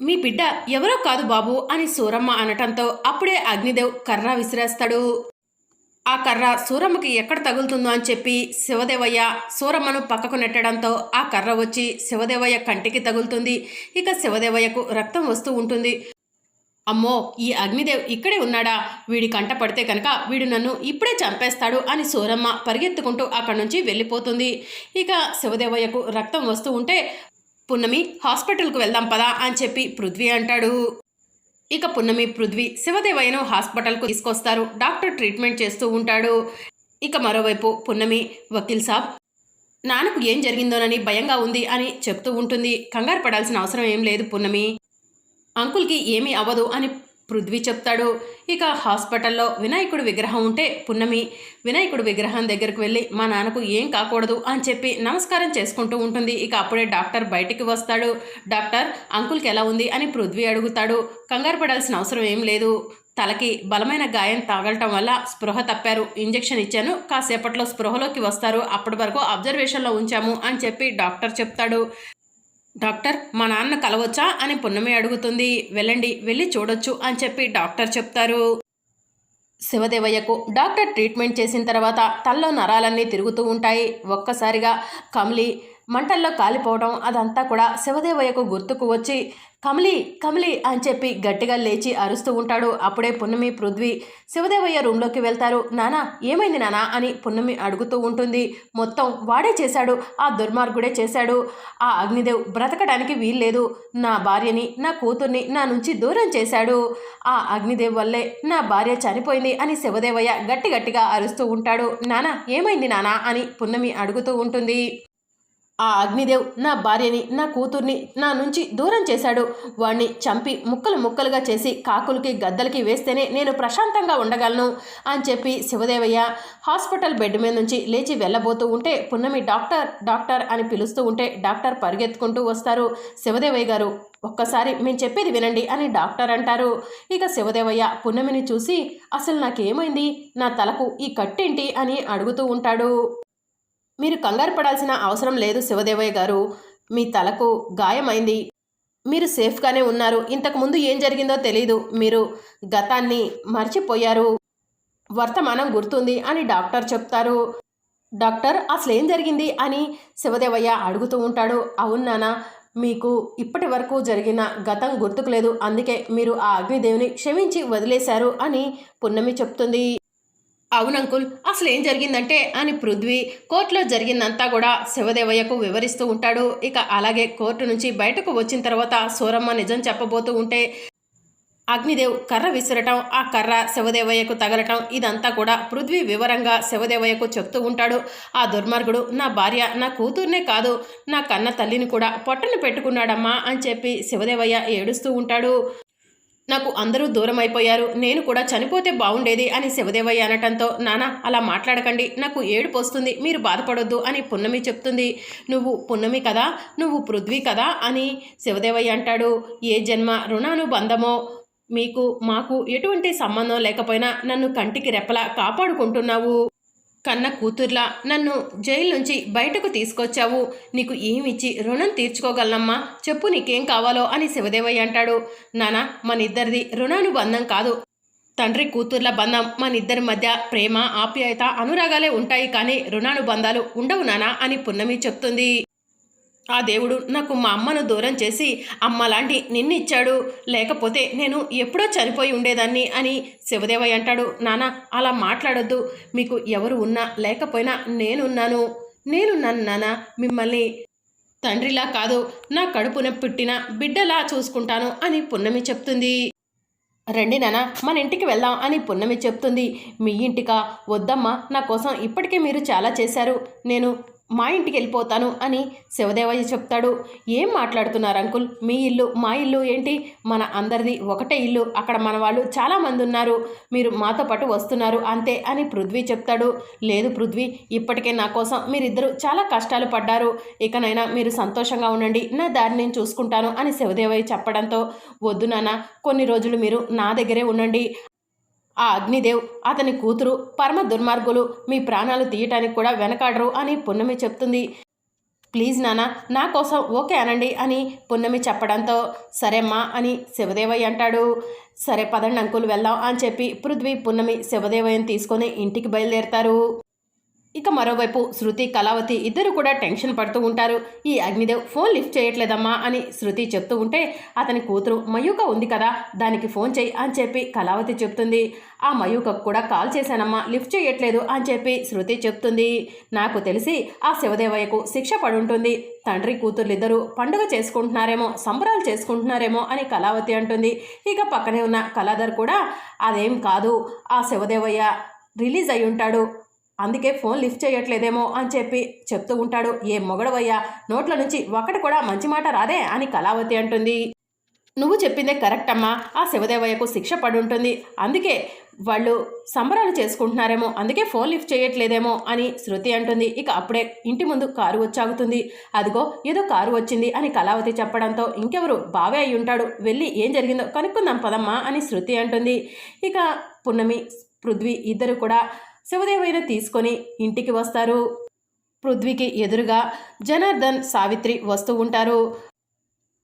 మీ బిడ్డ ఎవరో కాదు బాబు అని సూరమ్మ అనటంతో అప్పుడే అగ్నిదేవ్ కర్ర విసిరేస్తాడు. ఆ కర్ర సూరమ్మకి ఎక్కడ తగులుతుందో అని చెప్పి శివదేవయ్య సూరమ్మను పక్కకు నెట్టడంతో ఆ కర్ర వచ్చి శివదేవయ్య కంటికి తగులుతుంది. ఇక శివదేవయ్యకు రక్తం వస్తూ ఉంటుంది. అమ్మో ఈ అగ్నిదేవ్ ఇక్కడే ఉన్నాడా? వీడి కంట పడితే కనుక వీడు నన్ను ఇప్పుడే చంపేస్తాడు అని సూరమ్మ పరిగెత్తుకుంటూ అక్కడి నుంచి వెళ్ళిపోతుంది. ఇక శివదేవయ్యకు రక్తం వస్తూ ఉంటే పున్నమి హాస్పిటల్కు వెళ్దాం పదా అని చెప్పి పృథ్వీ అంటాడు. ఇక పున్నమి పృథ్వీ శివదేవయ్యను హాస్పిటల్కు తీసుకొస్తారు. డాక్టర్ ట్రీట్మెంట్ చేస్తూ ఉంటాడు. ఇక మరోవైపు పున్నమి వకీల్ సాబ్ నాన్నకు ఏం జరిగిందోనని భయంగా ఉంది అని చెప్తూ ఉంటుంది. కంగారు పడాల్సిన అవసరం ఏం లేదు పున్నమి. అంకుల్కి ఏమీ అవ్వదు అని పృథ్వీ చెప్తాడు. ఇక హాస్పిటల్లో వినాయకుడు విగ్రహం ఉంటే పున్నమి వినాయకుడు విగ్రహం దగ్గరకు వెళ్ళి మా నాన్నకు ఏం కాకూడదు అని చెప్పి నమస్కారం చేసుకుంటూ ఉంటుంది. ఇక అప్పుడే డాక్టర్ బయటికి వస్తాడు. డాక్టర్ అంకుల్కి ఎలా ఉంది అని పృథ్వీ అడుగుతాడు. కంగారు పడాల్సిన అవసరం ఏం లేదు. తలకి బలమైన గాయం తాగలటం వల్ల స్పృహ తప్పారు. ఇంజెక్షన్ ఇచ్చాను. కాసేపట్లో స్పృహలోకి వస్తారు. అప్పటి వరకు అబ్జర్వేషన్లో ఉంచాము అని చెప్పి డాక్టర్ చెప్తాడు. డాక్టర్ మా నాన్న కలవచ్చా అని పున్నమి అడుగుతుంది. వెళ్ళండి వెళ్ళి చూడొచ్చు అని చెప్పి డాక్టర్ చెప్తారు. శివదేవయ్యకు డాక్టర్ ట్రీట్మెంట్ చేసిన తర్వాత తల్లో నరాలన్నీ తిరుగుతూ ఉంటాయి. ఒక్కసారిగా కమలి మంటల్లో కాలిపోవడం అదంతా కూడా శివదేవయ్యకు గుర్తుకు వచ్చి కమలి కమలి అని చెప్పి గట్టిగా లేచి అరుస్తూ ఉంటాడు. అప్పుడే పున్నమి పృథ్వీ శివదేవయ్య రూమ్లోకి వెళ్తారు. నానా ఏమైంది నానా? అని పున్నమి అడుగుతూ ఉంటుంది. మొత్తం వాడే చేశాడు. ఆ దుర్మార్గుడే చేశాడు. ఆ అగ్నిదేవ్ బ్రతకడానికి వీల్లేదు. నా భార్యని నా కూతుర్ని నా నుంచి దూరం చేశాడు. ఆ అగ్నిదేవ్ వల్లే నా భార్య చనిపోయింది అని శివదేవయ్య గట్టి గట్టిగా అరుస్తూ ఉంటాడు. నానా ఏమైంది నానా? అని పున్నమి అడుగుతూ ఉంటుంది. ఆ అగ్నిదేవ్ నా భార్యని నా కూతుర్ని నా నుంచి దూరం చేశాడు. వాణ్ణి చంపి ముక్కలు ముక్కలుగా చేసి కాకులకి గద్దలకి వేస్తేనే నేను ప్రశాంతంగా ఉండగలను అని చెప్పి శివదేవయ్య హాస్పిటల్ బెడ్ మీద నుంచి లేచి వెళ్ళబోతూ ఉంటే పున్నమి డాక్టర్ డాక్టర్ అని పిలుస్తూ ఉంటే డాక్టర్ పరిగెత్తుకుంటూ వస్తారు. శివదేవయ్య గారు ఒక్కసారి మేము చెప్పేది వినండి అని డాక్టర్ అంటారు. ఇక శివదేవయ్య పున్నమిని చూసి అసలు నాకేమైంది? నా తలకు ఈ కట్టేంటి? అని అడుగుతూ ఉంటాడు. మీరు కంగారు పడాల్సిన అవసరం లేదు శివదేవయ్య గారు. మీ తలకు గాయమైంది. మీరు సేఫ్గానే ఉన్నారు. ఇంతకుముందు ఏం జరిగిందో తెలీదు. మీరు గతాన్ని మర్చిపోయారు. వర్తమానం గుర్తుంది అని డాక్టర్ చెప్తారు. డాక్టర్ అసలు ఏం జరిగింది అని శివదేవయ్య అడుగుతూ ఉంటాడు. అవునానా మీకు ఇప్పటి వరకు జరిగిన గతం గుర్తుకు లేదు. అందుకే మీరు ఆ అగ్నిదేవిని క్షమించి వదిలేశారు అని పున్నమి చెప్తుంది. అవునంకుల్ అసలు ఏం జరిగిందంటే అని పృథ్వీ కోర్టులో జరిగిందంతా కూడా శివదేవయ్యకు వివరిస్తూ ఉంటాడు. ఇక అలాగే కోర్టు నుంచి బయటకు వచ్చిన తర్వాత సూరమ్మ నిజం చెప్పబోతూ ఉంటే అగ్నిదేవ్ కర్ర విసిరటం ఆ కర్ర శివదేవయ్యకు తగలటం ఇదంతా కూడా పృథ్వీ వివరంగా శివదేవయ్యకు చెప్తూ ఉంటాడు. ఆ దుర్మార్గుడు నా భార్య నా కూతుర్నే కాదు నా కన్న తల్లిని కూడా పొట్టను పెట్టుకున్నాడమ్మా అని చెప్పి శివదేవయ్య ఏడుస్తూ ఉంటాడు. నాకు అందరూ దూరం అయిపోయారు నేను కూడా చనిపోతే బాగుండేది అని శివదేవయ్య అనటంతో నానా అలా మాట్లాడకండి. నాకు ఏడుపు వస్తుంది. మీరు బాధపడొద్దు అని పున్నమి చెప్తుంది. నువ్వు పున్నమి కదా? నువ్వు పృథ్వీ కదా? అని శివదేవయ్య అంటాడు. ఏ జన్మ రుణానుబంధమో మీకు మాకు ఎటువంటి సంబంధం లేకపోయినా నన్ను కంటికి రెప్పలా కాపాడుకుంటున్నావు. కన్న కూతుర్లా నన్ను జైలు నుంచి బయటకు తీసుకొచ్చావు. నీకు ఏమిచ్చి రుణం తీర్చుకోగలనమ్మా? చెప్పు నీకేం కావాలో అని శివదేవయ్య అంటాడు. నానా మనిద్దరిది రుణానుబంధం కాదు. తండ్రి కూతుర్ల బంధం మనిద్దరి మధ్య ప్రేమ ఆప్యాయత అనురాగాలే ఉంటాయి కానీ రుణానుబంధాలు ఉండవు నానా అని పున్నమి చెప్తుంది. ఆ దేవుడు నాకు మా అమ్మను దూరం చేసి అమ్మలాంటి నిన్నిచ్చాడు. లేకపోతే నేను ఎప్పుడో చనిపోయి ఉండేదాన్ని అని శివదేవయ్య అంటాడు. నాన్న అలా మాట్లాడొద్దు. మీకు ఎవరు ఉన్నా లేకపోయినా నేనున్నాను. నేనున్నాను నాన్న మిమ్మల్ని తండ్రిలా కాదు నా కడుపున పుట్టిన బిడ్డలా చూసుకుంటాను అని పున్నమి చెప్తుంది. రండి నాన్న మన ఇంటికి వెళ్దాం అని పున్నమి చెప్తుంది. మీ ఇంటికా? వద్దమ్మా నా కోసం ఇప్పటికే మీరు చాలా చేశారు. నేను మా ఇంటికి వెళ్ళిపోతాను అని శివదేవయ్య చెప్తాడు. ఏం మాట్లాడుతున్నారు అంకుల్? మీ ఇల్లు మా ఇల్లు ఏంటి? మన అందరిది ఒకటే ఇల్లు. అక్కడ మన వాళ్ళు చాలామంది ఉన్నారు. మీరు మాతో పాటు వస్తున్నారు అంతే అని పృథ్వీ చెప్తాడు. లేదు పృథ్వీ ఇప్పటికే నా కోసం మీరిద్దరూ చాలా కష్టాలు పడ్డారు. ఇకనైనా మీరు సంతోషంగా ఉండండి. నా దారి నేను చూసుకుంటాను అని శివదేవయ్య చెప్పడంతో వద్దు నాన్న కొన్ని రోజులు మీరు నా దగ్గరే ఉండండి. ఆ అగ్నిదేవ్ అతని కూతురు పరమ దుర్మార్గులు మీ ప్రాణాలు తీయటానికి కూడా వెనకాడరు అని పున్నమి చెప్తుంది. ప్లీజ్ నాన్న నా కోసం ఓకే అనండి అని పున్నమి చెప్పడంతో సరేమ్మా అని శివదేవయ్య అంటాడు. సరే పదండి అంకులు వెళ్దాం అని చెప్పి పృథ్వీ పున్నమి శివదేవయ్యని తీసుకొని ఇంటికి బయలుదేరతారు. మరోవైపు శృతి కళావతి ఇద్దరు కూడా టెన్షన్ పడుతూ ఉంటారు. ఈ అగ్నిదేవ్ ఫోన్ లిఫ్ట్ చేయట్లేదమ్మా అని శృతి చెప్తూ ఉంటే అతని కూతురు మయూక ఉంది కదా దానికి ఫోన్ చేయి అని చెప్పి కళావతి చెప్తుంది. ఆ మయూకకు కూడా కాల్ చేశానమ్మా లిఫ్ట్ చేయట్లేదు అని చెప్పి శృతి చెప్తుంది. నాకు తెలిసి ఆ శివదేవయ్యకు శిక్ష పడుంటుంది. తండ్రి కూతుర్లిద్దరూ పండుగ చేసుకుంటున్నారేమో సంబరాలు చేసుకుంటున్నారేమో అని కళావతి అంటుంది. ఇక పక్కనే ఉన్న కళాధర్ కూడా అదేం కాదు ఆ శివదేవయ్య రిలీజ్ అయి ఉంటాడు అందుకే ఫోన్ లిఫ్ట్ చేయట్లేదేమో అని చెప్పి చెప్తూ ఉంటాడు. ఏ మొగడవయ్యా నోట్ల నుంచి ఒకటి కూడా మంచి మాట రాదే అని కళావతి అంటుంది. నువ్వు చెప్పిందే కరెక్ట్ అమ్మా ఆ శివదేవయ్యకు శిక్ష పడి ఉంటుంది అందుకే వాళ్ళు సంబరాలు చేసుకుంటున్నారేమో అందుకే ఫోన్ లిఫ్ట్ చేయట్లేదేమో అని శృతి అంటుంది. ఇక అప్పుడే ఇంటి ముందు కారు వచ్చాగుతుంది. అదిగో ఏదో కారు వచ్చింది అని కళావతి చెప్పడంతో ఇంకెవరు బావే అయి ఉంటాడు. వెళ్ళి ఏం జరిగిందో కనుక్కుందాం పదమ్మా అని శృతి అంటుంది. ఇక పున్నమి పృథ్వీ ఇద్దరు కూడా శివదేవయ్యను తీసుకొని ఇంటికి వస్తారు. పృథ్వీకి ఎదురుగా జనార్దన్ సావిత్రి వస్తూ ఉంటారు.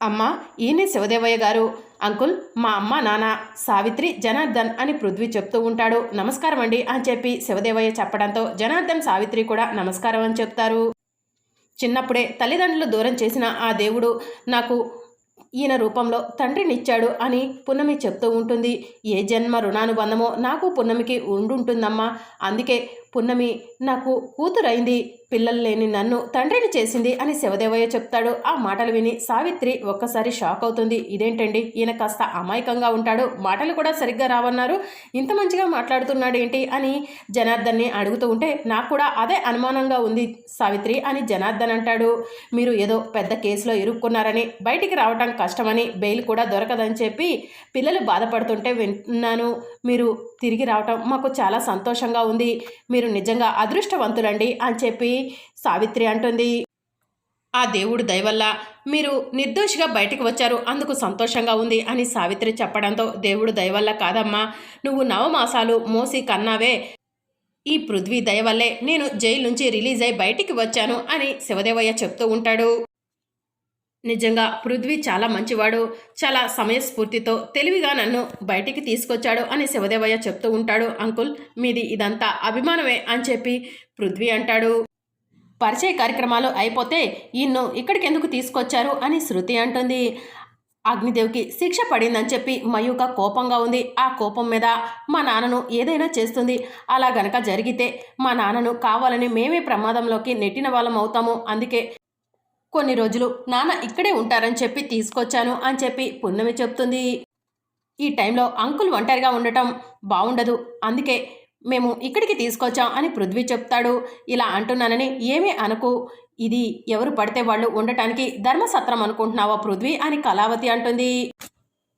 అమ్మ ఈయనే శివదేవయ్య గారు. అంకుల్ మా అమ్మ నాన్న సావిత్రి జనార్దన్ అని పృథ్వీ చెప్తూ ఉంటాడు. నమస్కారం అండి అని చెప్పి శివదేవయ్య చెప్పడంతో జనార్దన్ సావిత్రి కూడా నమస్కారం అని చెప్తారు. చిన్నప్పుడే తల్లిదండ్రులు దూరం చేసిన ఆ దేవుడు నాకు ఈయన రూపంలో తండ్రినిచ్చాడు అని పున్నమి చెప్తూ ఉంటుంది. ఏ జన్మ రుణానుబంధమో నాకు పున్నమికి ఉండుంటుందమ్మా. అందుకే పున్నమి నాకు కూతురైంది. పిల్లలు లేని నన్ను తండ్రిని చేసింది అని శివదేవయ్య చెప్తాడు. ఆ మాటలు విని సావిత్రి ఒక్కసారి షాక్ అవుతుంది. ఇదేంటండి? ఈయన కాస్త అమాయకంగా ఉంటాడు. మాటలు కూడా సరిగ్గా రావన్నారు. ఇంత మంచిగా మాట్లాడుతున్నాడు ఏంటి అని జనార్దన్ని అడుగుతూ ఉంటే నాకు కూడా అదే అనుమానంగా ఉంది సావిత్రి అని జనార్దన్ అంటాడు. మీరు ఏదో పెద్ద కేసులో ఇరుక్కున్నారని బయటికి రావటం కష్టమని బెయిల్ కూడా దొరకదని చెప్పి పిల్లలు బాధపడుతుంటే విన్నాను. మీరు తిరిగి రావటం మాకు చాలా సంతోషంగా ఉంది. మీరు నిజంగా అదృష్టవంతులండి అని చెప్పి సావిత్రి అంటుంది. ఆ దేవుడు దయవల్ల మీరు నిర్దోషిగా బయటికి వచ్చారు అందుకు సంతోషంగా ఉంది అని సావిత్రి చెప్పడంతో దేవుడు దయవల్ల కాదమ్మా నువ్వు నవమాసాలు మోసి కన్నావే. ఈ పృథ్వీ దయవల్లే నేను జైలు నుంచి రిలీజ్ అయి బయటికి వచ్చాను అని శివదేవయ్య చెప్తూ ఉంటాడు. నిజంగా పృథ్వీ చాలా మంచివాడు చాలా సమయస్ఫూర్తితో తెలివిగా నన్ను బయటికి తీసుకొచ్చాడు అని శివదేవయ్య చెప్తూ ఉంటాడు. అంకుల్ మీది ఇదంతా అభిమానమే అని చెప్పి పృథ్వీ అంటాడు. పరిచయ కార్యక్రమాలు అయిపోతే ఈయన్ను ఇక్కడికి ఎందుకు తీసుకొచ్చారు అని శృతి అంటుంది. అగ్నిదేవ్కి శిక్ష పడిందని చెప్పి మయూక కోపంగా ఉంది. ఆ కోపం మీద మా నాన్నను ఏదైనా చేస్తుంది. అలా గనక జరిగితే మా నాన్నను కావాలని మేమే ప్రమాదంలోకి నెట్టిన వాళ్ళం అవుతాము. అందుకే కొన్ని రోజులు నాన్న ఇక్కడే ఉంటారని చెప్పి తీసుకొచ్చాను అని చెప్పి పున్నమి చెప్తుంది. ఈ టైంలో అంకుల్ ఒంటరిగా ఉండటం బాగుండదు అందుకే మేము ఇక్కడికి తీసుకొచ్చాం అని పృథ్వీ చెప్తాడు. ఇలా అంటున్నానని ఏమీ అనకు. ఇది ఎవరు పడితే వాళ్ళు ఉండటానికి ధర్మసత్రం అనుకుంటున్నావా పృథ్వీ అని కళావతి అంటుంది.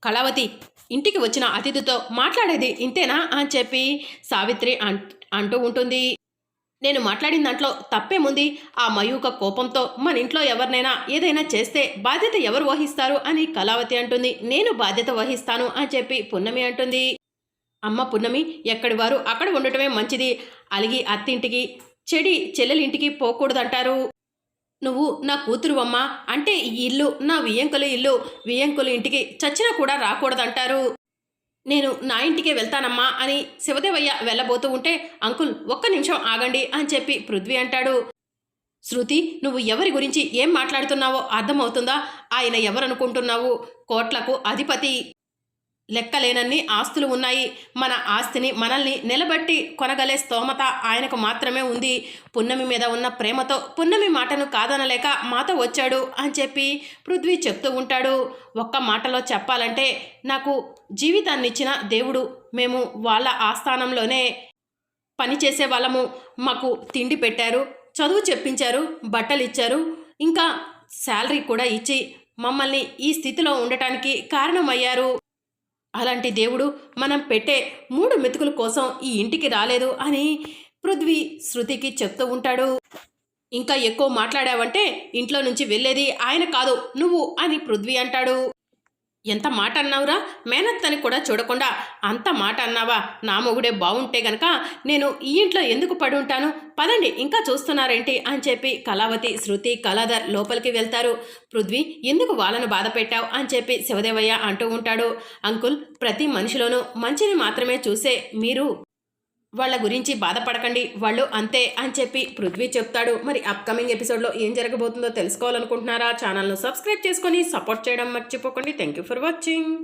కళావతి ఇంటికి వచ్చిన అతిథితో మాట్లాడేది ఇంతేనా అని చెప్పి సావిత్రి అంటూ ఉంటుంది. నేను మాట్లాడిన దాంట్లో తప్పేముంది ఆ మయూక కోపంతో మన ఇంట్లో ఎవరినైనా ఏదైనా చేస్తే బాధ్యత ఎవరు వహిస్తారు అని కళావతి అంటుంది. నేను బాధ్యత వహిస్తాను అని చెప్పి పున్నమి అంటుంది. అమ్మ పున్నమి ఎక్కడి వారు అక్కడ ఉండటమే మంచిది. అలిగి అత్తింటికి చెడి చెల్లెలింటికి పోకూడదంటారు. నువ్వు నా కూతురు అమ్మ అంటే ఈ ఇల్లు నా వియంకుల ఇల్లు వియంకుల ఇంటికి చచ్చినా కూడా రాకూడదంటారు. నేను నా ఇంటికే వెళ్తానమ్మా అని శివదేవయ్య వెళ్ళబోతూ ఉంటే అంకుల్ ఒక్క నిమిషం ఆగండి అని చెప్పి పృథ్వీ అంటాడు. శృతి నువ్వు ఎవరి గురించి ఏం మాట్లాడుతున్నావో అర్థమవుతుందా? ఆయన ఎవరనుకుంటున్నావు? కోట్లకు అధిపతి. లెక్కలేనన్ని ఆస్తులు ఉన్నాయి. మన ఆస్తిని మనల్ని నిలబట్టి కొనగలే స్తోమత ఆయనకు మాత్రమే ఉంది. పున్నమి మీద ఉన్న ప్రేమతో పున్నమి మాటను కాదనలేక మాతో వచ్చాడు అని చెప్పి పృథ్వీ చెప్తూ ఉంటాడు. ఒక్క మాటలో చెప్పాలంటే నాకు జీవితాన్నిచ్చిన దేవుడు మేము వాళ్ళ ఆస్థానంలోనే పనిచేసే వాళ్ళము మాకు తిండి పెట్టారు చదువు చెప్పించారు బట్టలు ఇచ్చారు ఇంకా శాలరీ కూడా ఇచ్చి మమ్మల్ని ఈ స్థితిలో ఉండటానికి కారణమయ్యారు. అలాంటి దేవుడు మనం పెట్టే మూడు మెతుకుల కోసం ఈ ఇంటికి రాలేదు అని పృథ్వీ శృతికి చెప్తూ ఉంటాడు. ఇంకా ఎక్కువ మాట్లాడావంటే ఇంట్లో నుంచి వెళ్ళేది ఆయన కాదు నువ్వు అని పృథ్వీ అంటాడు. ఎంత మాట అన్నావురా మేనత్తని కూడా చూడకుండా అంత మాట అన్నావా నా మొగుడే బాగుంటే గనక నేను ఈ ఇంట్లో ఎందుకు పడి ఉంటాను పదండి ఇంకా చూస్తున్నారేంటి? అని చెప్పి కళావతి శృతి కళాధర్ లోపలికి వెళ్తారు. పృథ్వీ ఎందుకు వాళ్ళను బాధ పెట్టావు? అని చెప్పి శివదేవయ్య అంటూ ఉంటాడు. అంకుల్ ప్రతి మనిషిలోనూ మంచిని మాత్రమే చూసే మీరు వాళ్ళ గురించి బాధపడకండి వాళ్ళు అంతే అని చెప్పి పృథ్వీ చెప్తాడు. మరి అప్కమింగ్ ఎపిసోడ్లో ఏం జరగబోతుందో తెలుసుకోవాలనుకుంటున్నారా? ఛానల్ను సబ్స్క్రైబ్ చేసుకొని సపోర్ట్ చేయడం మర్చిపోకండి. Thank you for watching